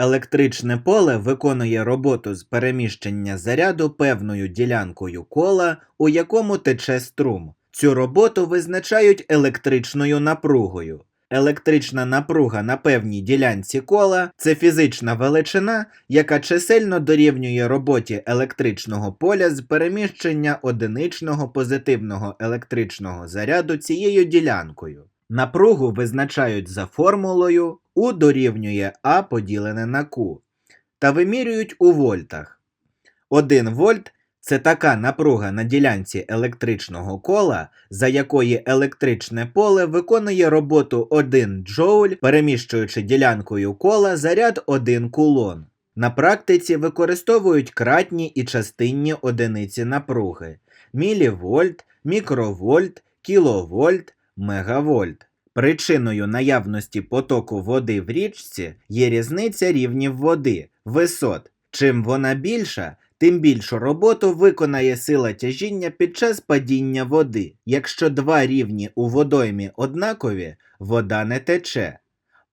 Електричне поле виконує роботу з переміщення заряду певною ділянкою кола, у якому тече струм. Цю роботу визначають електричною напругою. Електрична напруга на певній ділянці кола це фізична величина, яка чисельно дорівнює роботі електричного поля з переміщення одиничного позитивного електричного заряду цією ділянкою. Напругу визначають за формулою U дорівнює А поділене на Q та вимірюють у вольтах. 1 вольт це така напруга на ділянці електричного кола, за якої електричне поле виконує роботу 1 джоуль, переміщуючи ділянкою кола заряд 1 кулон. На практиці використовують кратні і частинні одиниці напруги мілівольт, мікровольт, кіловольт, мегавольт. Причиною наявності потоку води в річці є різниця рівнів води, висот. Чим вона більша, тим більшу роботу виконає сила тяжіння під час падіння води. Якщо два рівні у водоймі однакові, вода не тече.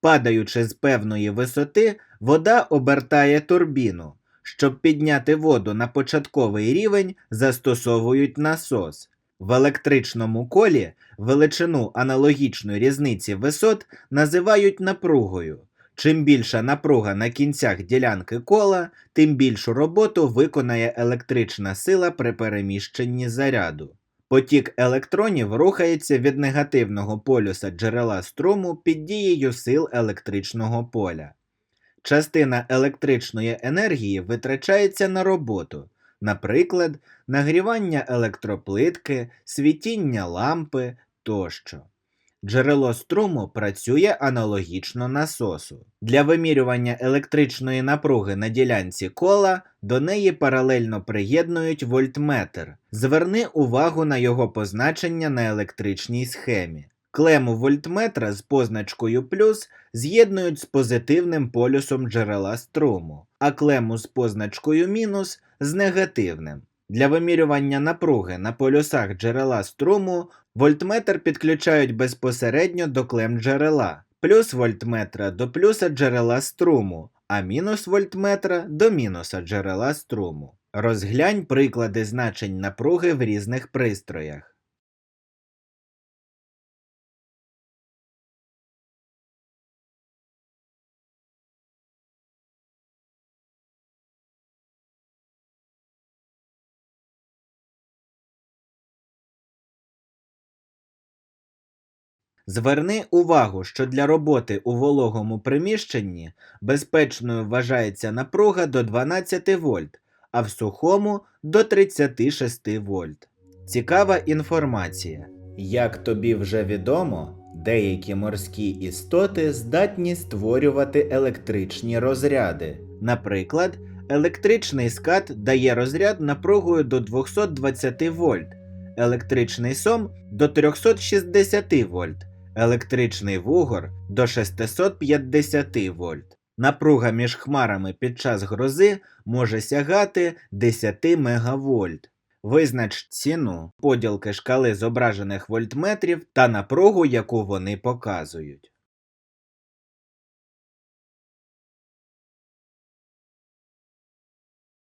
Падаючи з певної висоти, вода обертає турбіну. Щоб підняти воду на початковий рівень, застосовують насос. В електричному колі величину аналогічної різниці висот називають напругою. Чим більша напруга на кінцях ділянки кола, тим більшу роботу виконає електрична сила при переміщенні заряду. Потік електронів рухається від негативного полюса джерела струму під дією сил електричного поля. Частина електричної енергії витрачається на роботу, наприклад, нагрівання електроплитки, світіння лампи тощо. Джерело струму працює аналогічно насосу. Для вимірювання електричної напруги на ділянці кола до неї паралельно приєднують вольтметр. Зверни увагу на його позначення на електричній схемі. Клему вольтметра з позначкою плюс з'єднують з позитивним полюсом джерела струму, а клему з позначкою мінус з негативним. Для вимірювання напруги на полюсах джерела струму вольтметр підключають безпосередньо до клем джерела, плюс вольтметра до плюса джерела струму, а мінус вольтметра до мінуса джерела струму. Розглянь приклади значень напруги в різних пристроях. Зверни увагу, що для роботи у вологому приміщенні безпечною вважається напруга до 12 вольт, а в сухому до 36 вольт. Цікава інформація. Як тобі вже відомо, деякі морські істоти здатні створювати електричні розряди. Наприклад, електричний скат дає розряд напругою до 220 вольт, електричний сом до 360 вольт, електричний вугор до 650 вольт. Напруга між хмарами під час грози може сягати 10 мегавольт. Визнач ціну поділки шкали зображених вольтметрів та напругу, яку вони показують.